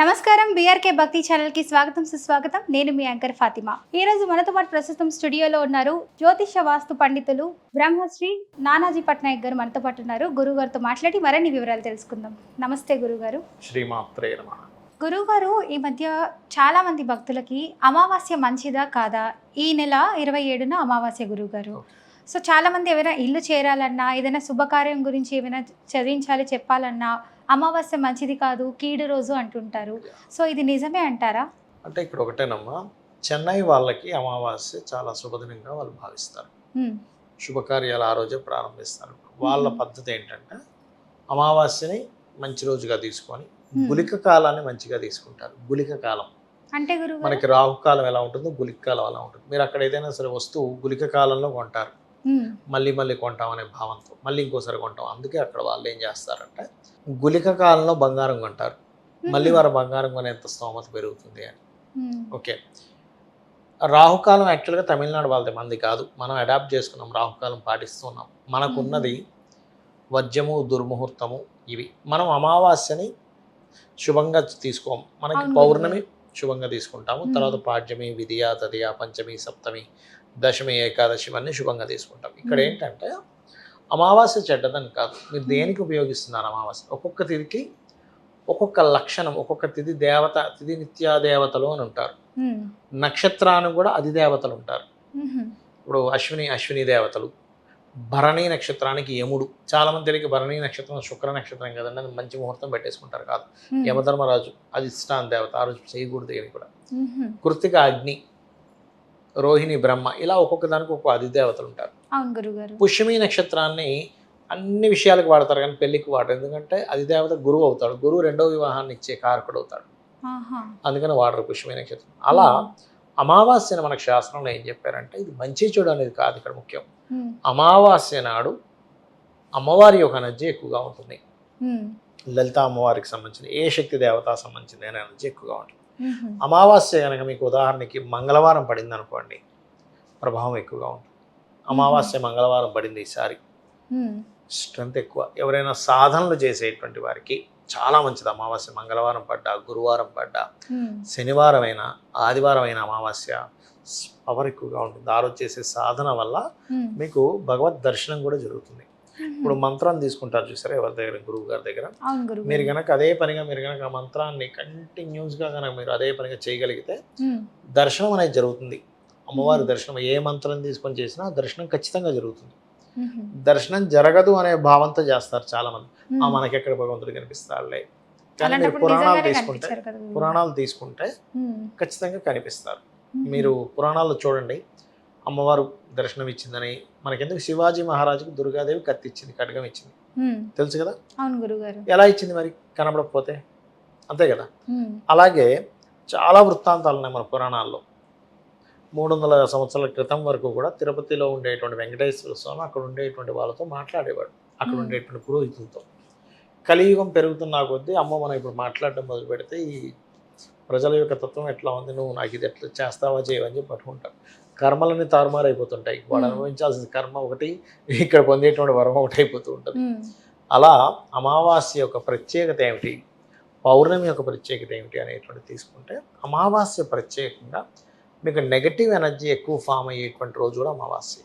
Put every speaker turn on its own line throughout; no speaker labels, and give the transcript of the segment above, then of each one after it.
నమస్కారం బీఆర్కే భక్తి ఛానల్కి స్వాగతం సుస్వాగతం. నేను మీ యాంకర్ ఫాతిమా. ఈ రోజు మనతో పాటు ప్రస్తుతం స్టూడియోలో ఉన్నారు జ్యోతిష వాస్తు పండితులు బ్రహ్మశ్రీ నానాజీ పట్నాయక్ గారు మనతో పాటు ఉన్నారు. గురువు గారితో మాట్లాడి మరిన్ని వివరాలు తెలుసుకుందాం. నమస్తే గురుగారు
శ్రీమాత్రే నమ.
గురువుగారు ఈ మధ్య చాలా మంది భక్తులకి అమావాస్య మంచిదా కాదా? ఈ నెల ఇరవై ఏడున అమావాస్య గురువుగారు. సో చాలా మంది ఏమైనా ఇల్లు చేరాలన్నా ఏదైనా శుభకార్యం గురించి ఏమైనా చదివించాలి చెప్పాలన్నా అమావాస్య మంచిది కాదు కీడు రోజు అంటుంటారు. సో ఇది నిజమే అంటారా?
అంటే ఇక్కడ ఒకటేనమ్మా చెన్నై వాళ్ళకి అమావాస్య చాలా శుభదినంగా వాళ్ళు భావిస్తారు. శుభకార్యాలు ఆ రోజే ప్రారంభిస్తారు. వాళ్ళ. పద్ధతి ఏంటంటే అమావాస్యని మంచి రోజుగా తీసుకొని. గులిక కాలాన్ని మంచిగా తీసుకుంటారు. గులిక కాలం.
అంటే
మనకి రాహుకాలం ఎలా ఉంటుందో గులిక కాలం అలా ఉంటుంది. మీరు అక్కడ ఏదైనా సరే వస్తువు గులిక కాలంలో కొంటారు. మళ్ళీ మళ్ళీ కొంటాం అనే భావంతో మళ్ళీ ఇంకోసారి కొంటాం. అందుకే అక్కడ వాళ్ళు ఏం చేస్తారంటే గులిక కాలంలో బంగారం కొంటారు. మళ్ళీ వారు బంగారం కొనేంత స్తోమత పెరుగుతుంది అని. ఓకే. రాహుకాలం యాక్చువల్గా తమిళనాడు వాళ్ళది మంది కాదు. మనం అడాప్ట్ చేసుకున్నాం రాహుకాలం పాటిస్తున్నాం. మనకున్నది వజ్యము దుర్ముహూర్తము ఇవి. మనం అమావాస్యని శుభంగా తీసుకోం. మనకి పౌర్ణమి శుభంగా తీసుకుంటాము. తర్వాత పాడ్యమి విధియ తదియ పంచమి సప్తమి దశమి ఏకాదశి ఇవన్నీ శుభంగా తీసుకుంటాం. ఇక్కడ. ఏంటంటే అమావాస్య చెడ్డదని కాదు. మీరు దేనికి ఉపయోగిస్తున్నారు అమావాస్య? ఒక్కొక్క తిథికి ఒక్కొక్క లక్షణం ఒక్కొక్క తిథి దేవత తిథి నిత్యా దేవతలు అని ఉంటారు. నక్షత్రానికి కూడా అధిదేవతలు ఉంటారు. ఇప్పుడు అశ్విని అశ్విని దేవతలు భరణి నక్షత్రానికి యముడు. చాలా మంది తెలియక భరణి నక్షత్రం శుక్ర నక్షత్రం కదండి అది మంచి ముహూర్తం పెట్టేసుకుంటారు కాదు. యమధర్మరాజు అది ఇష్టాన్ దేవత ఆ రోజు చేయకూడదు ఏమి కూడా. కృతిక అగ్ని రోహిణి బ్రహ్మ ఇలా ఒక్కొక్క దానికి ఒక్కొక్క అధిదేవతలు ఉంటారు. పుష్యమి నక్షత్రాన్ని అన్ని విషయాలకు వాడతారు కానీ పెళ్ళికి వాడరు. ఎందుకంటే అధిదేవత గురువు అవుతాడు. గురువు రెండో వివాహాన్ని ఇచ్చే కారకుడు అవుతాడు. అందుకని వాడరు పుష్యమి నక్షత్రం. అలా అమావాస్యను మనకు శాస్త్రంలో ఏం చెప్పారంటే ఇది మంచి చెడు అనేది కాదు ఇక్కడ ముఖ్యం. అమావాస్య నాడు అమ్మవారి యొక్క ఎనర్జీ ఎక్కువగా ఉంటుంది. లలిత అమ్మవారికి సంబంధించిన ఏ శక్తి దేవత సంబంధించిన ఎనర్జీ ఎక్కువగా ఉంటుంది. అమావాస్య కనుక మీకు ఉదాహరణకి మంగళవారం పడింది అనుకోండి ప్రభావం ఎక్కువగా ఉంటుంది. అమావాస్య మంగళవారం పడింది ఈసారి. స్ట్రెంత్ ఎక్కువ. ఎవరైనా సాధనలు చేసేటువంటి వారికి చాలా మంచిది అమావాస్య. మంగళవారం పడ్డా గురువారం పడ్డా. శనివారం అయినా ఆదివారం అయినా అమావాస్య పవర్ ఎక్కువగా ఉంటుంది. ఆ రోజు చేసే సాధన వల్ల మీకు భగవద్ దర్శనం కూడా జరుగుతుంది. ఇప్పుడు మంత్రం తీసుకుంటారు చూసారా? ఎవరి దగ్గర? గురువు గారి దగ్గర. మీరు కనుక అదే పనిగా మీరు కనుక ఆ మంత్రాన్ని కంటిన్యూస్గా కనుక మీరు అదే పనిగా చేయగలిగితే దర్శనం అనేది జరుగుతుంది. అమ్మవారి
మ్మ్.
దర్శనం ఏ మంత్రం తీసుకొని చేసినా దర్శనం ఖచ్చితంగా జరుగుతుంది. దర్శనం జరగదు అనే భావంతో చేస్తారు చాలా మంది ఆ మనకి ఎక్కడ భగవంతుడు కనిపిస్తాడులే. కానీ మీరు పురాణాలు తీసుకుంటే పురాణాలు తీసుకుంటే ఖచ్చితంగా కనిపిస్తారు. మీరు పురాణాల్లో చూడండి అమ్మవారు దర్శనం ఇచ్చిందని మనకెందుకు శివాజీ మహారాజుకు దుర్గాదేవి కత్తి ఇచ్చింది ఖడ్గం ఇచ్చింది? తెలుసు కదా?
అవును గురుగారు.
ఎలా ఇచ్చింది మరి? కనబడకపోతే? అంతే కదా? అలాగే చాలా వృత్తాంతాలు ఉన్నాయి మన పురాణాల్లో. మూడు వందల సంవత్సరాల క్రితం వరకు కూడా తిరుపతిలో ఉండేటువంటి వెంకటేశ్వర స్వామి అక్కడ ఉండేటువంటి వాళ్ళతో మాట్లాడేవాడు. అక్కడ. ఉండేటువంటి పురోహితులతో. కలియుగం పెరుగుతున్న కొద్దీ అమ్మ మనం ఇప్పుడు మాట్లాడడం మొదలు పెడితే ఈ ప్రజల యొక్క తత్వం ఎట్లా ఉంది? నువ్వు నాకు ఇది ఎట్లా చేస్తావా? చేయవని చెప్పి పట్టుకుంటారు కర్మలన్నీ తారుమారు అయిపోతుంటాయి వాడు. అనుభవించాల్సిన కర్మ ఒకటి ఇక్కడ పొందేటువంటి వరం ఒకటి అయిపోతూ ఉంటుంది. అలా అమావాస్య యొక్క ప్రత్యేకత ఏమిటి? పౌర్ణమి యొక్క ప్రత్యేకత ఏమిటి అనేటువంటి తీసుకుంటే అమావాస్య ప్రత్యేకంగా మీకు నెగటివ్ ఎనర్జీ ఎక్కువ ఫామ్ అయ్యేటువంటి రోజు కూడా అమావాస్య.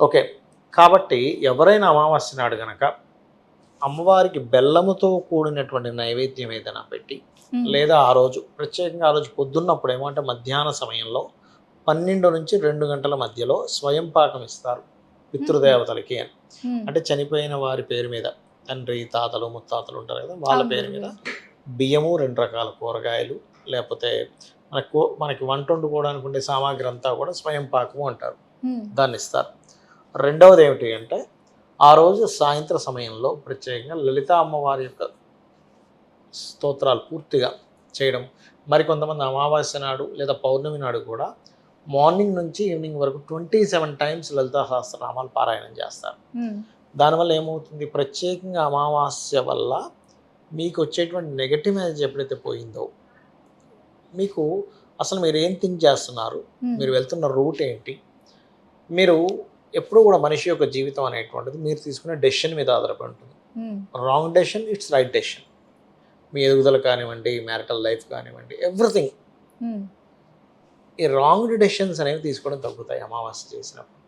ఓకే కాబట్టి ఎవరైనా అమావాస్య నాడు గనక అమ్మవారికి బెల్లముతో కూడినటువంటి నైవేద్యం ఏదైనా పెట్టి లేదా ఆ రోజు ప్రత్యేకంగా ఆ రోజు పొద్దున్నప్పుడు ఏమంటే మధ్యాహ్న సమయంలో పన్నెండు నుంచి రెండు గంటల మధ్యలో స్వయం పాకం ఇస్తారు పితృదేవతలకి అని. అంటే చనిపోయిన వారి పేరు మీద తండ్రి తాతలు ముత్తాతలు ఉంటారు కదా వాళ్ళ పేరు మీద బియ్యము రెండు రకాల కూరగాయలు లేకపోతే మనకు మనకి వంట వండుకోవడానికి ఉండే సామాగ్రి అంతా కూడా స్వయం పాకము అంటారు. దాన్ని ఇస్తారు. రెండవది ఏమిటి అంటే ఆ రోజు సాయంత్ర సమయంలో ప్రత్యేకంగా లలిత అమ్మవారి యొక్క స్తోత్రాలు పూర్తిగా చేయడం మరికొంతమంది అమావాస్య నాడు లేదా పౌర్ణమి నాడు కూడా మార్నింగ్ నుంచి ఈవినింగ్ వరకు ట్వంటీ సెవెన్ టైమ్స్ లలితా సహస్రనామాలు పారాయణం చేస్తారు. దానివల్ల ఏమవుతుంది? ప్రత్యేకంగా అమావాస్య వల్ల మీకు వచ్చేటువంటి నెగటివ్ ఎనర్జీ ఎప్పుడైతే పోయిందో మీకు అసలు మీరు ఏం థింక్ చేస్తున్నారు? మీరు వెళ్తున్న రూట్ ఏంటి? మీరు ఎప్పుడూ కూడా మనిషి యొక్క జీవితం అనేటువంటిది మీరు తీసుకునే డెసిషన్ మీద ఆధారపడి ఉంటుంది. Wrong decision it's right decision. మీ ఎదుగుదల కానివ్వండి మ్యారిటల్ లైఫ్ కానివ్వండి ఎవ్రీథింగ్. ఈ రాంగ్ డెసిషన్స్ అనేవి తీసుకోవడం తగ్గుతాయి అమావాస్య చేసినప్పుడు.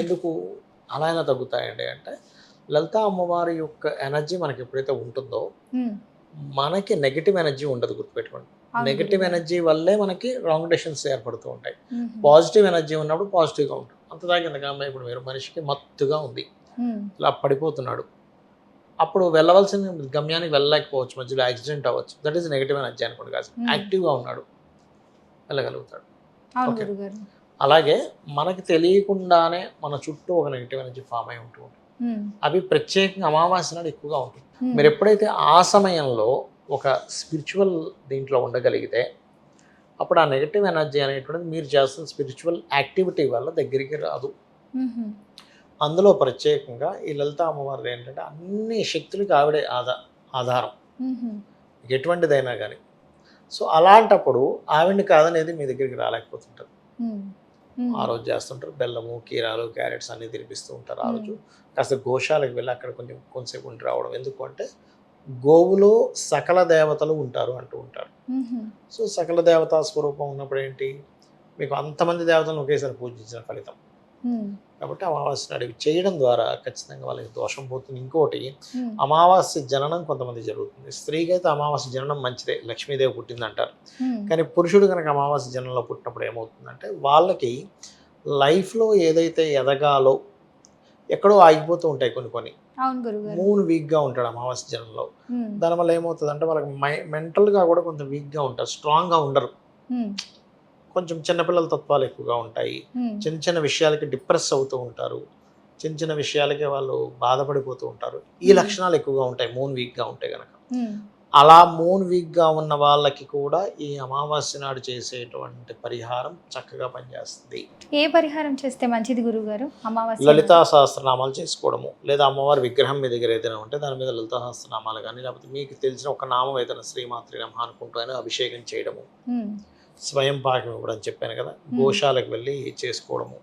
ఎందుకు? అలా ఎలా తగ్గుతాయండి అంటే లలిత అమ్మవారి యొక్క ఎనర్జీ మనకి ఎప్పుడైతే ఉంటుందో మనకి నెగిటివ్ ఎనర్జీ ఉండదు గుర్తుపెట్టుకోండి. నెగిటివ్. ఎనర్జీ వల్లే మనకి రాంగ్ డెసిషన్స్ ఏర్పడుతూ ఉంటాయి. పాజిటివ్ ఎనర్జీ ఉన్నప్పుడు పాజిటివ్గా ఉంటుంది అంత దాకా అమ్మాయి ఇప్పుడు మీరు మనిషికి మత్తుగా ఉంది. ఇలా పడిపోతున్నాడు. అప్పుడు వెళ్ళవలసిన గమ్యానికి వెళ్ళలేకపోవచ్చు. మధ్యలో యాక్సిడెంట్ అవ్వచ్చు. దట్ ఈస్ నెగిటివ్ ఎనర్జీ అనుకోండి కాదు. యాక్టివ్గా ఉన్నాడు. వెళ్ళగలుగుతాడు.
గురుగారు.
అలాగే మనకి తెలియకుండానే మన చుట్టూ ఒక నెగిటివ్ ఎనర్జీ ఫామ్ అయి ఉంటూ ఉంటుంది. అవి ప్రత్యేకంగా అమావాస్య నాడు ఎక్కువగా ఉంటుంది. మీరు ఎప్పుడైతే ఆ సమయంలో ఒక స్పిరిచువల్ దీంట్లో ఉండగలిగితే అప్పుడు ఆ నెగిటివ్ ఎనర్జీ అనేటువంటిది మీరు చేస్తున్న స్పిరిచువల్ యాక్టివిటీ వల్ల దగ్గరికి రాదు. అందులో ప్రత్యేకంగా ఈ లలిత అమ్మవారిది ఏంటంటే అన్ని శక్తులకి ఆవిడే ఆధా ఆధారం. ఎటువంటిదైనా కానీ సో అలాంటప్పుడు ఆవిడ్ని కాదనేది మీ దగ్గరికి
ఉమ్,
ఆ రోజు చేస్తుంటారు. బెల్లము కీరాలు క్యారెట్స్ అన్నీ తినిపిస్తూ ఉంటారు ఆ రోజు. కాస్త గోశాలకు వెళ్ళి అక్కడ కొంచెం కొంతసేపు ఉండి రావడం ఎందుకు అంటే గోవులో సకల దేవతలు ఉంటారు అంటూ ఉంటారు. సో సకల దేవతా స్వరూపం ఉన్నప్పుడు ఏంటి? మీకు అంతమంది దేవతలను ఒకేసారి పూజించిన ఫలితం. కాబట్టి అమావాస్య నాడు ఇవి చేయడం ద్వారా ఖచ్చితంగా వాళ్ళకి దోషం పోతుంది. ఇంకోటి అమావాస్య జననం కొంతమంది జరుగుతుంది. స్త్రీకి అయితే అమావాస్య జననం మంచిదే లక్ష్మీదేవి పుట్టింది అంటారు
ఉమ్,
కానీ పురుషుడు కనుక అమావాస్య జనంలో పుట్టినప్పుడు ఏమవుతుందంటే వాళ్ళకి లైఫ్లో ఏదైతే ఎదగాలో ఎక్కడో ఆగిపోతూ ఉంటాయి కొన్ని కొన్ని. మూన్ వీక్గా ఉంటాడు అమావాస్య జనంలో. దానివల్ల ఏమవుతుందంటే వాళ్ళకి మై మెంటల్గా కూడా కొంచెం వీక్గా ఉంటారు స్ట్రాంగ్గా ఉండరు.
ఉమ్,
కొంచెం చిన్నపిల్లల తత్వాలు ఎక్కువగా ఉంటాయి. చిన్న చిన్న విషయాలకి డిప్రెస్ అవుతూ ఉంటారు. చిన్న చిన్న విషయాలకి వాళ్ళు బాధపడిపోతూ ఉంటారు. ఈ. లక్షణాలు ఎక్కువగా ఉంటాయి మూన్ వీక్గా ఉంటే కనుక
ఉమ్,
అలా మూన్ వీక్గా ఉన్న వాళ్ళకి కూడా ఈ అమావాస్య నాడు చేసేటువంటి పరిహారం చక్కగా పనిచేస్తుంది.
ఏ పరిహారం చేస్తే మంచిది గురుగారు అమావాస్య
లలితా సహస్రనామాలు చేసుకోవడము లేదా అమ్మవారి విగ్రహం మీ దగ్గర ఏదైనా ఉంటే దాని మీద లలితా సహస్రనామాలు కానీ లేకపోతే మీకు తెలిసిన ఒక నామం ఏదైనా శ్రీమాత్రి నమ అనుకుంటూ అభిషేకం చేయడము. స్వయం పాకం ఇవ్వడం చెప్పాను కదా గోశాలకు వెళ్ళి చేసుకోవడము.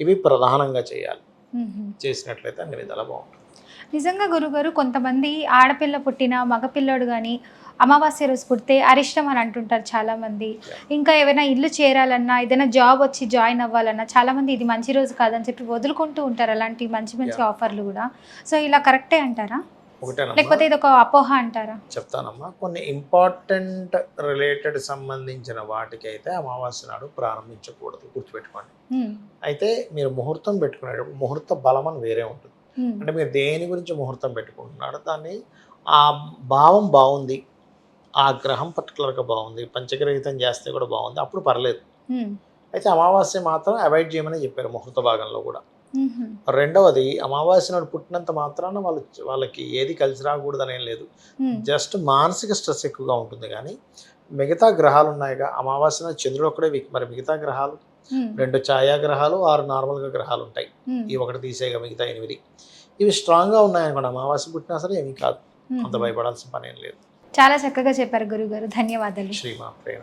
ఇవి ప్రధానంగా చేయాలి. చేసినట్లయితే అన్ని విధాలా బాగుంటుంది.
నిజంగా గురుగారు కొంతమంది ఆడపిల్ల పుట్టిన మగపిల్లాడు కానీ అమావాస్య రోజు పుడితే అరిష్టం అని అంటుంటారు చాలా మంది ఇంకా ఏమైనా ఇల్లు చేరాలన్నా ఏదైనా జాబ్ వచ్చి జాయిన్ అవ్వాలన్నా చాలా మంది ఇది మంచి రోజు కాదని చెప్పి వదులుకుంటూ ఉంటారు అలాంటి మంచి మంచి. ఆఫర్లు కూడా. సో ఇలా కరెక్టే అంటారా? లేకపోతే ఇది ఒక అపోహ అంటారా?
చెప్తానమ్మా. కొన్ని ఇంపార్టెంట్ రిలేటెడ్ సంబంధించిన వాటికి అయితే అమావాస్య నాడు ప్రారంభించకూడదు. గుర్తుపెట్టుకోండి. అయితే మీరు ముహూర్తం పెట్టుకునేటప్పుడు ముహూర్త బలం అని వేరే ఉంటుంది. అంటే మీరు దేని గురించి ముహూర్తం పెట్టుకుంటున్నారో దాన్ని ఆ భావం బాగుంది. ఆ గ్రహం పర్టికులర్గా బాగుంది. పంచగ్రహితం చేస్తే కూడా బాగుంది. అప్పుడు పర్లేదు. అయితే అమావాస్య మాత్రం అవాయిడ్ చేయమని చెప్పారు ముహూర్త భాగంలో కూడా. రెండవది అమావాస్య నాడు పుట్టినంత మాత్రాన వాళ్ళు వాళ్ళకి ఏది కలిసి రాకూడదు అనేం లేదు. జస్ట్ మానసిక స్ట్రెస్ ఎక్కువగా ఉంటుంది కానీ మిగతా గ్రహాలు ఉన్నాయిగా అమావాస్య చంద్రుడు ఒక్కడే మరి మిగతా గ్రహాలు? రెండు ఛాయాగ్రహాలు ఆరు నార్మల్గా గ్రహాలు ఉంటాయి.
ఉమ్,
ఈ ఒకటి తీసేగా మిగతా ఎనిమిది. ఇవి స్ట్రాంగ్గా ఉన్నాయనుకోండి అమావాస్య పుట్టినా సరే ఏమీ కాదు.
ఉమ్.
అంత భయపడాల్సిన పని ఏం లేదు.
చాలా చక్కగా చెప్పారు గురుగారు ధన్యవాదాలు.
శ్రీమా ప్రేమ